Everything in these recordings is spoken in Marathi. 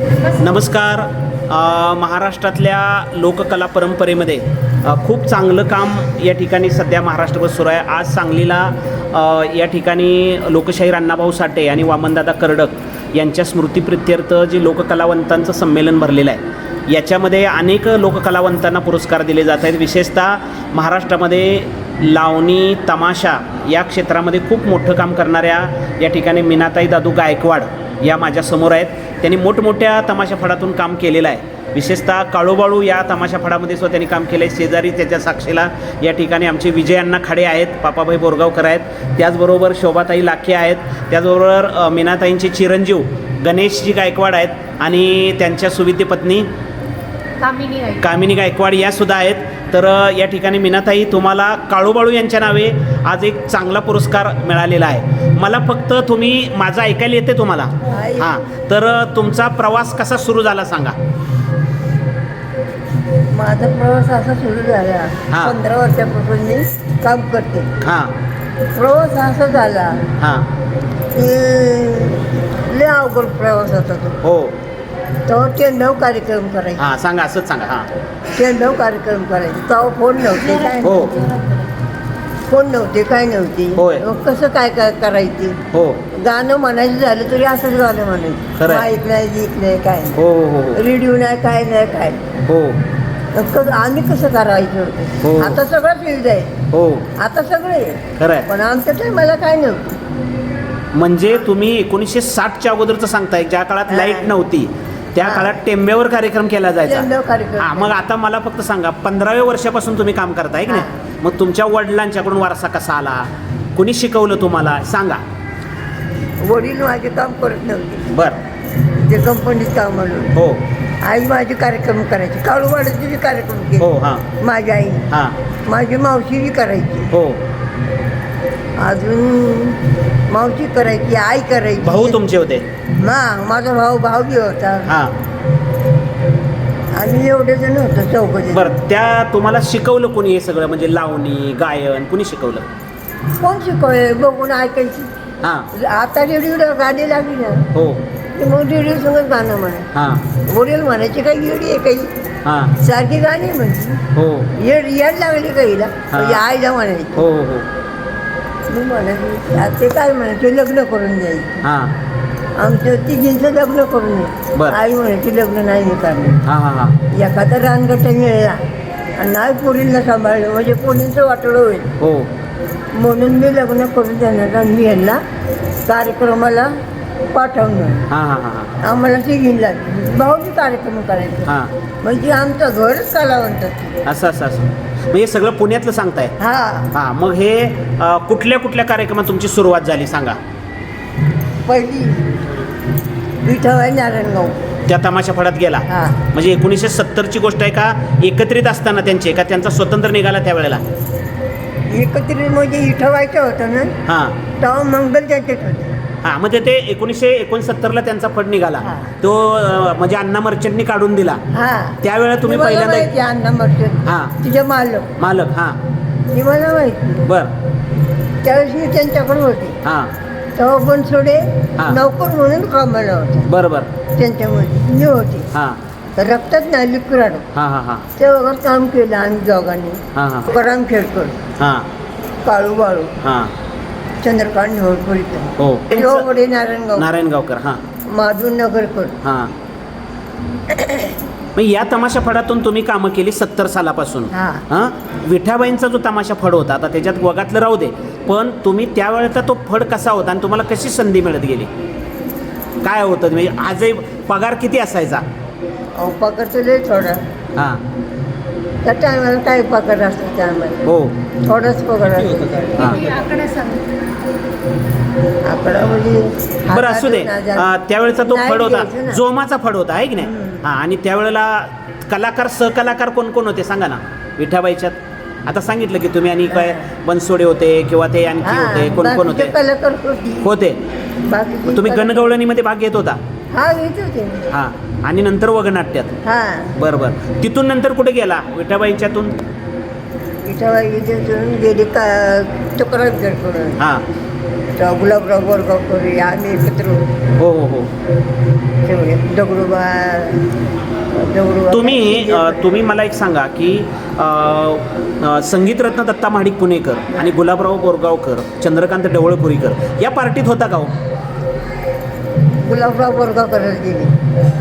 नमस्कार. महाराष्ट्रातल्या लोककला परंपरेमध्ये खूप चांगलं काम या ठिकाणी सध्या महाराष्ट्रभर सुरू आहे. आज सांगलीला या ठिकाणी लोकशाहीर अण्णाभाऊ साठे आणि वामनदादा कर्डक यांच्या स्मृतीप्रित्यर्थ जे लोककलावंतांचं संमेलन भरलेलं आहे याच्यामध्ये अनेक लोककलावंतांना पुरस्कार दिले जात आहेत. विशेषतः महाराष्ट्रामध्ये लावणी तमाशा या क्षेत्रामध्ये खूप मोठं काम करणाऱ्या या ठिकाणी मीनाताई दादू गायकवाड या माझ्यासमोर आहेत. त्यांनी मोठमोठ्या तमाशा फडातून काम केलेलं आहे. विशेषतः काळूबाळू या तमाशा फडामध्ये सुद्धा त्यांनी काम केलं आहे शेजारी त्याच्या साक्षीला या ठिकाणी आमचे विजय अण्णा खाडे आहेत. पापाभाई बोरगावकर आहेत. त्याचबरोबर शोभाताई लाखे आहेत. त्याचबरोबर मीनाताईंचे चिरंजीव गणेशजी गायकवाड आहेत. आणि त्यांच्या सुविद्य पत्नी कामिनी आहे कामिनी गायकवाड या सुद्धा आहेत. तर या ठिकाणी मीनाताई तुम्हाला काळूबाळू यांच्या नावे आज एक चांगला पुरस्कार मिळालेला आहे. मला फक्त तुम्ही माझं ऐकायला येते तुम्हाला. हां. तर तुमचा प्रवास कसा सुरू झाला सांगा. माझा प्रवास असा सुरू झाला. हा. पंधरा वर्षापासून मी काम करते. हां. प्रवास असा झाला हां. की लय अवघड प्रवास होता तो. हो. तेव्हा टेंडव कार्यक्रम करायचे. हां सांगा असंच सांगा हां. टेंडव कार्यक्रम करायचे. तेव्हा फोन नव्हते काय हो. फोन नव्हते काय नव्हते. होय. मग कसं काय काय करायचे? हो. गाणं म्हणायचं झालं तरी असंच गाणं खरं म्हणायचं. आहे. ऐक नाही गीत नाही काय नाही. हो हो हो. रेडिओ नाही काय नाही काय हो. मग कसं आम्ही कसं करायचं? हो. होतं आता सगळं फील्ड आहे. हो. आता सगळे आहे. खरं आहे पण आमच्या टायमाला काय नव्हतं. म्हणजे तुम्ही एकोणीसशे साठच्या अगोदरचं सांगताय ज्या काळात. लाइट नव्हती. त्या हा. काळात टेंब्यावर कार्यक्रम केला जायचा. टेंब्यावर कार्यक्रम. हा मग आता मला फक्त सांगा पंधराव्या वर्षापासून तुम्ही काम करताय की नाही? मग तुमच्या वडिलांच्याकडून वारसा कसा आला? कुणी शिकवलं तुम्हाला? सांगा. वडील माझे काम करत नव्हते. बर. ते कंपनीत काम म्हणून. हो. आई माझे कार्यक्रम करायची. काळूवाड्याचे बी कार्यक्रम हो केले. हां माझ्या आई. हां. माझी मावशी बी करायची. हो. अजून मावशी करायची आई करायची. भाऊ तुमचे होते? ना माझा भाऊ भाऊ बी होता. हां. आम्ही एवढे जण होतो चौघ बरं त्या तुम्हाला शिकवलं कोणी हे सगळं? म्हणजे लावणी गायन कुणी शिकवलं? कोण शिकवले? बघून ऐकायची. हां. आता रेडिओ गाडी लागली ना हो. की मग रेडिओ संगत गाणं म्हणा. हां. वडील म्हणायचे काही येडी आहे काही. हां. सारखी गाणी म्हणते हो. येड येड लागली का हिला हा. म्हणजे आईला म्हणायची. हो हो हो. मी म्हणायची "आ, ते काय म्हणायचे? लग्न करून द्यायचे हां. आमच्या तिघींचं लग्न करून बरं. आई म्हणायची लग्न नाही मी करणार हां हां हां. एखादा रानगट्टा मिळाला आणि नाही पोरींना सांभाळलं म्हणजे पोरींचं वाटोळं होईल. हो. म्हणून मी लग्न करून देणार आणि मी यांना कार्यक्रमाला पाठवणार. हां हां हां हां. आम्हाला तिघींना भाऊजी कार्यक्रम करायचे. हां. म्हणजे आमचं घरच कलावंत असं असं असं. हे सगळं पुण्यातलं सांगताय? हा. हां मग हे अ, कुठल्या कुठल्या कार्यक्रमात तुमची सुरुवात झाली सांगा. पहिली नारायणगाव त्या तमाशा फडात गेला. हा. म्हणजे एकोणीसशे सत्तरची गोष्ट आहे का एकत्रित असताना त्यांचे का त्यांचा स्वतंत्र निघाला त्यावेळेला? एकत्रित म्हणजे विठवायचं होतं ना? हां. तेव्हा मंगल त्यांच्यात होते. हां म्हणजे ते एकोणीसशे एकोणसत्तरला त्यांचा फड निघाला. हा. तो अ, म्हणजे अण्णा मर्चंटनी काढून दिला. हा. त्यावेळेला तुम्ही ती मला पहिल्यांदा माहिती अण्णा मर्चंट? हां. तिचे मालक. मालक हां. ती मला माहिती? बर. त्यावेळेस मी त्यांच्याकडे होते. हां. तेव्हा पण थोडे हा. नौकर म्हणून कामाला होते. बरं बरं त्यांच्यामध्ये मी होते. हां. तर रक्तात नाही लिक्विड हां हां हां. ते वगैरे काम केलं आम्ही दोघांनी. हां हां. तुकाराम खेळकर हां. काळू बाळू. हां. चंद्रकांत होळपुरीकर हो. वडे नारायणगाव नारायणगावकर हां. माधू नगरकर हां. मग या तमाशा फडातून तुम्ही कामं केली सत्तर सालापासून. हा. हां? विठाबाईंचा जो तमाशा फड होता आता त्याच्यात वगातलं राहू दे. पण तुम्ही त्यावेळेचा तो फड कसा होता आणि तुम्हाला कशी संधी मिळत गेली? काय होतं? म्हणजे आजही पगार किती असायचा? अहो पगार तर लय थोडा. हां. त्या टायमाला काय पगार असतो त्यामध्ये. हो. थोडाच पगार असतो. हां. आकडे सांग. आकडा म्हणजे बरं असू दे. अं, त्यावेळेचा तो नाही फड होता. ना. जोमाचा फड होता आहे की नाही? हां आणि त्यावेळेला कलाकार सहकलाकार कोण कोण होते? सांगा ना. विठाबाईच्यात आता सांगितलं की तुम्ही आणि काय बनसोडे होते किंवा ते आणखी होते कोण कोण होते? कलाकार होती. तुम्ही गणगवळणीमध्ये भाग घेत होता. हा घेत होते. हां आणि नंतर वगनाट्यात. हा. बरं बरं. तिथून नंतर कुठे गेला? विठाबाईच्यातून? इथे गेले का तुकाराम खेळकर हां. गुलाबराव बोरगावकर आम्ही एकत्र होतो हो हो हो. सगळे दगडूबा दगडूबा. तुम्ही अ, तुम्ही मला एक सांगा की अ, अ, संगीतरत्न दत्ता महाडिक पुणेकर आणि गुलाबराव बोरगावकर चंद्रकांत ढवळपुरीकर या पार्टीत होता का हो? गुलाबराव बोरगावकरच गेली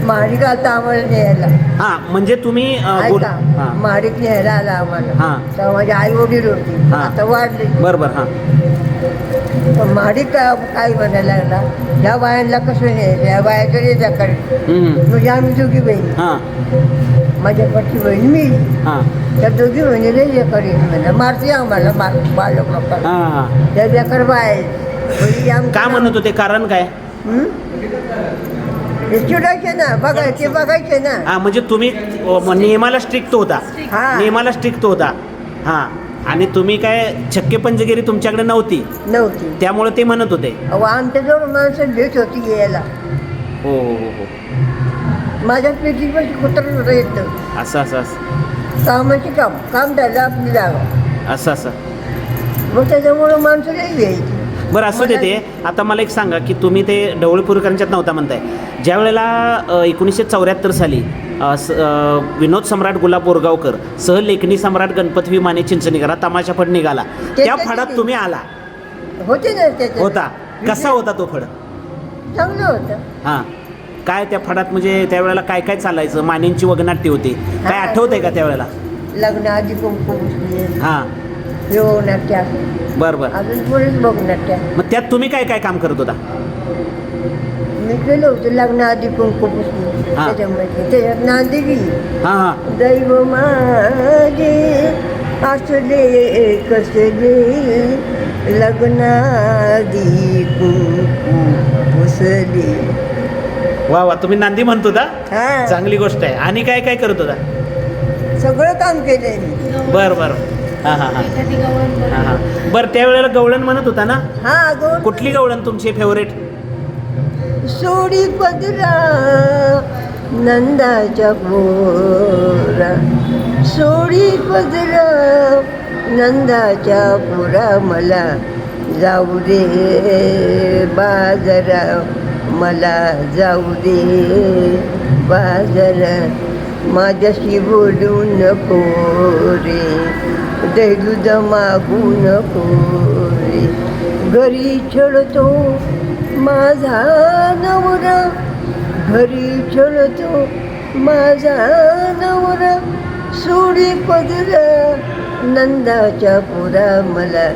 महाडिक आलता आम्हाला न्यायला. हां म्हणजे तुम्ही अ, गुल- ऐका हां. महाडिक न्यायला आला आम्हाला. हां. तेव्हा माझी आई वडील होती. हां. आता वाढले. बरं बरं हां महाडिक काय काय म्हणायला लागला? ह्या बायांना कसं न्यायचं? ह्या बायाच्या रेजाकडे हम्म. म्हणजे आम्ही दोघी बहिणी. हां. माझ्या पट्टी बहीण मी. हां. त्या दोघी बहिणी रेजाकडे म्हणा. मारते आम्हाला मार बालक लोकांना हां. त्या बेकार बाय का म्हणत होते? कारण काय? चिडायचे ना बघायचे बघायचे ना. हां म्हणजे तुम्ही अ, नियमाला स्ट्रिक्ट होता. हां. नियमाला स्ट्रिक्ट होता. हां. आणि तुम्ही काय छक्के पंचगिरी तुमच्याकडे नव्हती. नव्हती. त्यामुळे ते म्हणत होते. अहो आमच्याजवळ माणसं भेट होती यायला. हो हो हो हो. माझ्या पेटी पण कुत्र येतं असं असं असं. कामाची काम काम झालं आपली जागा. असं असं. मग त्याच्यामुळं माणसं नाही यायची. बरं असं देते आता मला एक सांगा की तुम्ही ते ढवळपूरकरांच्यात नव्हता म्हणताय. ज्या वेळेला एकोणीसशे चौऱ्याहत्तर साली विनोद सम्राट गुलाब बोरगावकर सह लेखणी सम्राट गणपत विमाने चिंचणीकर तमाशा फड निघाला. त्या फडात तुम्ही आला. होते होता. कसा होता तो फड? चांगलं होतं. हां. काय त्या फडात म्हणजे त्यावेळेला काय काय चालायचं? मानेंची वगनाट्य होती. काय हां. आठवतंय का त्यावेळेला? लग्न आधी हां. नाट्या. बरं बरं. अजून पुढेच बघनाट्या मग त्यात तुम्ही काय काय काम करत होता? मी केलं होतं लग्न आधी कुंकू पुसले हां. त्याच्यामध्ये त्याच्यात नांदी गेली हां हां. दैव माझे असले कसले लग्नादी कुंकू पुसले वा वा तुम्ही नांदी म्हणत होता? हा. चांगली गोष्ट आहे. आणि काय काय करत होता? सगळं काम केलंय मी. बरं बरं. हां हां हां. एखादी गवळण हां हां. बरं त्यावेळेला गवळण म्हणत होता ना? हा कुठली गवळण तुमची फेवरेट सोडी पदरा नंदाच्या पोरा. सोडी पदरा नंदाच्या पोरा. मला जाऊ दे बाजरा. मला जाऊ दे बाजरा. माझ्याशी बोलू नको रे. दैलूद मागू नको घरी छळतो माझा नवरा घरी छळतो माझा नवरा सोडी पदरा नंदाच्या पुरा मला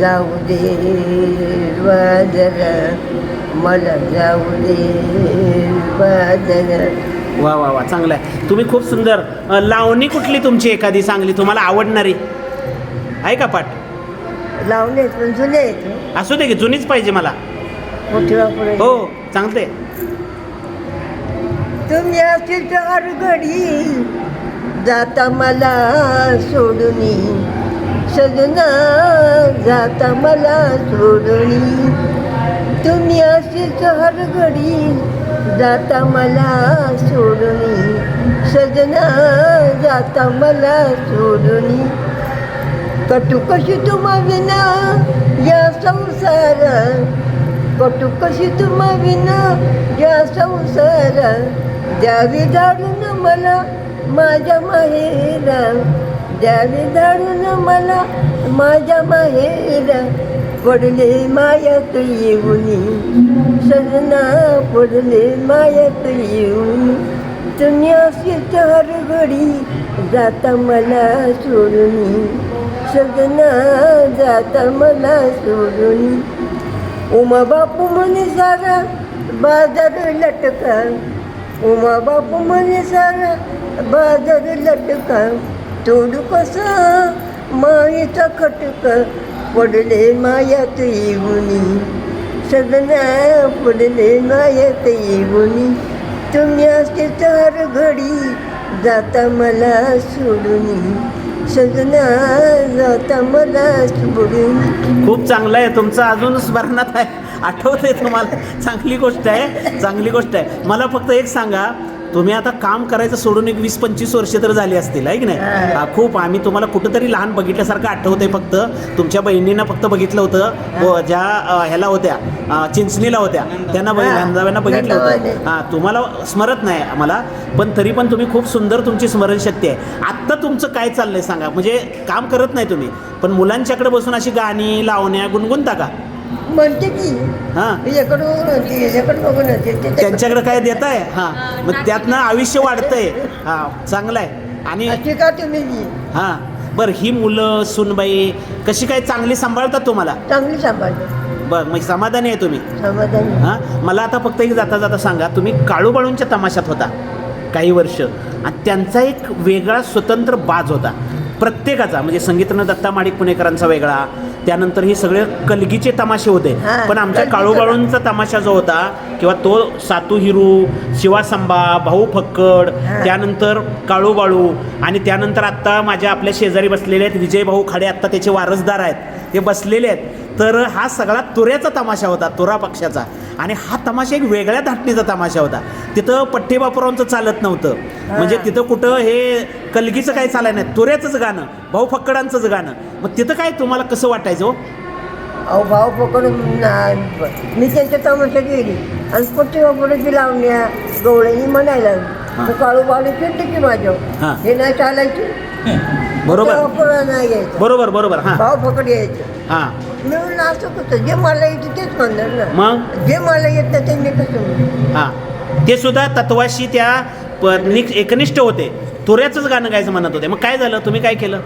जाऊ दे वादरा मला जाऊ दे वादरा वा वा वा चांगलं आहे. तुम्ही खूप सुंदर लावणी कुठली तुमची एखादी चांगली तुम्हाला आवडणारी? आहे का पाठ? लावले पण जुने आहेत. असू दे की जुनीच पाहिजे मला. हो चांगते तुम्ही असेल तर घडी जाता मला सोडून. सजना जाता मला सोडून. तुम्ही असेल तर घडी जाता मला सोडून. सजना जाता मला सोडून. कटुकशी तुम्हा विना या संसार? कटुकशी तुम्हा विना या संसार? द्यावी धाडून मला माझ्या माहेरा. द्यावी धाडून मला माझ्या माहेरा. पडले मायात येऊन सजना पडले मायात येऊन. तुम्ही असे चार घडी जाता मला सोडून. सजना जाता मला सोडून उमा बापू म्हणे सारा बाजार लटका. उमा बापू म्हणे सारा बाजार लटका. तोडू कसा मायेचा खटका पडले मायात येऊनी. सदना पडले मायात येऊनी. तुम्ही असते चार घडी जाता मला सोडून. सजना खूप चांगलं आहे. तुमचं अजून स्मरणात आहे. आठवत आहे तुम्हाला. चांगली गोष्ट आहे. चांगली गोष्ट आहे. मला फक्त एक सांगा. तुम्ही आता काम करायचं सोडून एक वीस पंचवीस वर्ष तर झाली असतील आहे की नाही? हा. हा, खूप आम्ही तुम्हाला कुठंतरी लहान बघितल्यासारखं आठवतंय फक्त. तुमच्या बहिणींना फक्त बघितलं होतं. व ज्या अ, ह्याला होत्या अ, चिंचणीला होत्या. त्यांना बघितलं हा. नंदाव्यांना बघितलं होतं. हां तुम्हाला स्मरत नाही आम्हाला पण तरी पण तुम्ही खूप सुंदर तुमची स्मरणशक्ती आहे. आत्ता तुमचं काय चाललंय सांगा. म्हणजे काम करत नाही तुम्ही पण मुलांच्याकडे बसून अशी गाणी लावण्या गुणगुणता का? म्हणते की हां. याच्याकडून बघून ते- ते- त्यांच्याकडे काय देत आहे? हां. मग त्यातनं आयुष्य वाढतंय. हां चांगलं आहे आणि अशी का तुम्ही? जी? हां. बरं ही मुलं सुनबाई कशी काय चांगली सांभाळतात तुम्हाला? चांगली सांभाळते बरं मग समाधानी आहे तुम्ही? समाधानी. हां? मला आता फक्त एक जाता जाता सांगा तुम्ही काळूबाळूंच्या तमाशात होता काही वर्ष. आणि त्यांचा एक वेगळा स्वतंत्र बाज होता. प्रत्येकाचा म्हणजे संगीतनं दत्ता माडिक पुणेकरांचा वेगळा त्यानंतर हे सगळे कलगीचे तमाशे होते. पण आमच्या काळूबाळूंचा तमाशा. जो होता किंवा तो सातू हिरू शिवासंबा भाऊ फक्कड. त्यानंतर काळूबाळू आणि त्यानंतर आत्ता माझ्या आपल्या शेजारी बसलेले आहेत विजय भाऊ खाडे आत्ता त्याचे वारसदार आहेत. ते बसलेले आहेत. तर हा सगळा तुऱ्याचा तमाशा होता तुरा पक्षाचा आणि हा तमाशा एक वेगळ्या धाटणीचा तमाशा होता. तिथं पठ्ठे बापुरांचं चालत नव्हतं. म्हणजे तिथं कुठं हे कलगीचं काही चालाय नाही. तुऱ्याचंच गाणं भाऊ फक्कडांचंच गाणं. मग तिथं काय तुम्हाला कसं वाटायचं हो? अहो पकडून ना- मी त्यांच्या तमाशा गेली. आणि पुढची वापराची लावण्या गवळणी म्हणायला लागली. काळू बाळू चिडते की माझ्या हां. नाही चालायची. बरोबर. नाही यायचं. बरोबर बरोबर हां. भाव पकड यायचं. हां. मी म्हणलं असं होतं जे मला येतं तेच म्हणणार ना. मग? जे मला येत नाही ते मी कसं म्हणू? हां. ते सुद्धा तत्वाशी त्या प- निक- एकनिष्ठ होते. तुऱ्याचंच गाणं गायचं म्हणत होते. मग काय झालं? तुम्ही काय केलं?